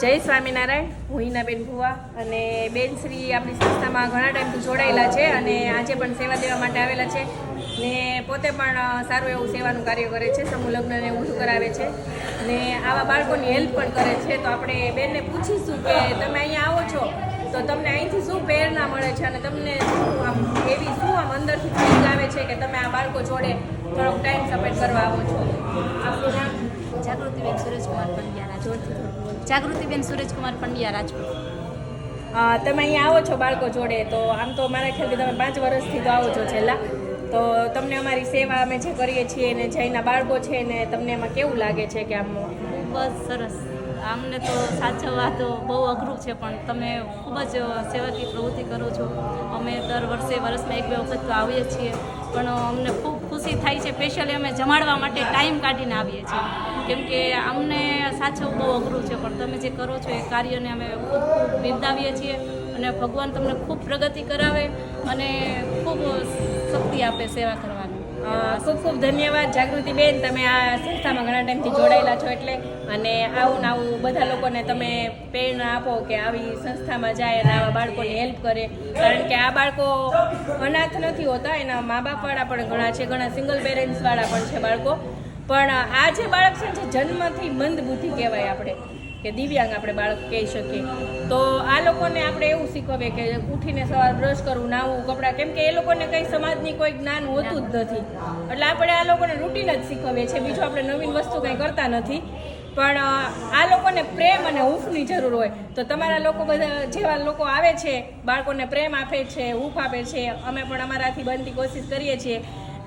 જય સ્વામિનારાયણ, હું હિનાબેન ભુવા અને બેન શ્રી આપણી સંસ્થામાં ઘણા ટાઈમથી જોડાયેલા છે અને આજે પણ સેવા દેવા માટે આવેલા છે ને પોતે પણ સારું એવું સેવાનું કાર્ય કરે છે, સમૂહ લગ્નને એવું કરાવે છે ને આવા બાળકોની હેલ્પ પણ કરે છે. તો આપણે બેનને પૂછીશું કે તમે અહીંયા આવો છો તો તમને અહીંથી શું પ્રેરણા મળે છે અને તમને શું આમ એવી શું આમ અંદરથી ફીલિંગ આવે છે કે તમે આ બાળકો જોડે થોડોક ટાઈમ સ્પેન્ડ કરવા આવો છો? આપણું જાગૃતિબેન સુરેશકુમાર પંડ્યા રાજકોટ જાગૃતિબેન સુરેશકુમાર પંડ્યા રાજકોટ. તમે અહીંયા આવો છો બાળકો જોડે તો આમ તો મારા ખ્યાલથી તમે પાંચ વર્ષથી તો આવો છો છેલ્લા. તો તમને અમારી સેવા અમે જે કરીએ છીએ ને જે અહીંના બાળકો છે ને તમને એમાં કેવું લાગે છે કે આમ ખૂબ જ સરસ. આમને તો સાચવવા તો બહુ અઘરું છે પણ તમે ખૂબ જ સેવાકીય પ્રવૃત્તિ કરો છો. અમે દર વર્ષે, વર્ષમાં એક બે વખત તો આવીએ છીએ. પણ અમને ખૂબ ખુશી થાય છે. સ્પેશિયલી અમે જમાડવા માટે ટાઈમ કાઢીને આવીએ છીએ. કેમ કે અમને સાચવું બહુ અઘરું છે. પણ તમે જે કરો છો એ કાર્યને અમે ખૂબ ખૂબ બિરદાવીએ છીએ અને ભગવાન તમને ખૂબ પ્રગતિ કરાવે અને ખૂબ શક્તિ આપે સેવા કરવાની. ખૂબ ખૂબ ધન્યવાદ જાગૃતિબેન, તમે આ સંસ્થામાં ઘણા ટાઈમથી જોડાયેલા છો એટલે, અને આવું આવું બધા લોકોને તમે પ્રેરણા આપો કે આવી સંસ્થામાં જાય અને આવા બાળકોને હેલ્પ કરે. કારણ કે આ બાળકો અનાથ નથી હોતા, એના મા બાપવાળા પણ ઘણા છે, ઘણા સિંગલ પેરેન્ટ્સવાળા પણ છે બાળકો. પણ આ જે બાળક છે જે જન્મથી મંદ બુદ્ધિ કહેવાય આપણે. કે દિવ્યાંગ આપણે બાળક કહી શકીએ. તો આ લોકોને આપણે એવું શીખવીએ કે ઉઠીને સવાર બ્રશ કરવું નાવું કપડાં, કેમ કે એ લોકોને કંઈ સમાજની કોઈ જ્ઞાન હોતું જ નથી. એટલે આપણે આ લોકોને રૂટીન જ શીખવીએ છીએ, બીજું આપણે નવીન વસ્તુ કંઈ કરતા નથી. પણ આ લોકોને પ્રેમ અને હૂંફની જરૂર હોય. તો તમારા લોકો બધા, જેવા લોકો આવે છે, બાળકોને પ્રેમ આપે છે, હૂંફ આપે છે, અમે પણ અમારાથી બનતી કોશિશ કરીએ છીએ.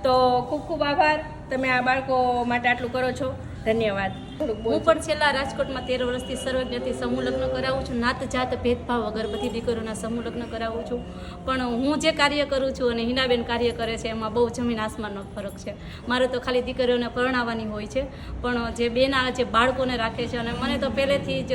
તો ખૂબ ખૂબ આભાર. તમે આ બાળકો માટે આટલું કરો છો. ધન્યવાદ. હું પણ છેલ્લા રાજકોટમાં તેર વર્ષથી સર્વજ્ઞથી સમૂહ લગ્ન કરાવું છું. નાત જાત ભેદભાવ વગર બધી દીકરીઓના સમૂહ લગ્ન કરાવું છું. પણ હું જે કાર્ય કરું છું અને હિનાબેન કાર્ય કરે છે એમાં બહુ જમીન આસમાનનો ફરક છે. મારે તો ખાલી દીકરીઓને પરણાવવાની હોય છે. પણ જે બેન જે બાળકોને રાખે છે અને મને તો પહેલેથી જ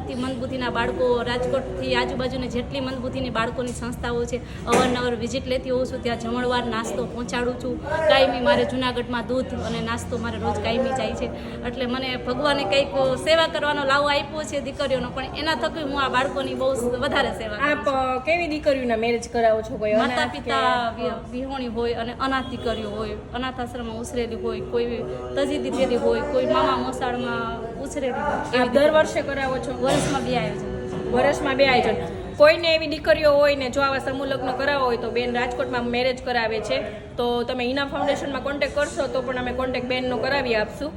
અતિ મંદબુદ્ધિના બાળકો રાજકોટથી આજુબાજુની જેટલી મંદબુદ્ધિની બાળકોની સંસ્થાઓ છે અવારનવાર વિઝિટ લેતી હોઉં છું. ત્યાં જમણવાર નાસ્તો પહોંચાડું છું. કાયમી મારે જુનાગઢમાં દૂધ અને નાસ્તો મારે રોજ કાયમી જાય છે. એટલે મને ભગવાને કંઈક સેવા કરવાનો લાવો આપ્યો છે દીકરીઓનો પણ એના થકી હું આ બાળકોની બહુ વધારે સેવા આપ કેવી દીકરીઓના મેરેજ કરાવો છો? કોઈ માતા પિતા વિહોણી હોય અને અનાથ દીકરીઓ હોય અનાથ આશ્રમમાં ઉછરેલી હોય કોઈ તજી દીધેલી હોય કોઈ મામા મોસાળમાં ઉછરેલી હોય દર વર્ષે કરાવો છો? વર્ષમાં બે આયોજન વર્ષમાં બે આયોજન. કોઈને એવી દીકરીઓ હોય ને જો આવા સમૂહ લગ્ન કરાવવા હોય તો બેન રાજકોટમાં મેરેજ કરાવે છે તો તમે હિના ફાઉન્ડેશનમાં કોન્ટેક કરશો તો પણ અમે કોન્ટેક્ટ બેનનો કરાવી આપશું.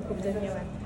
对。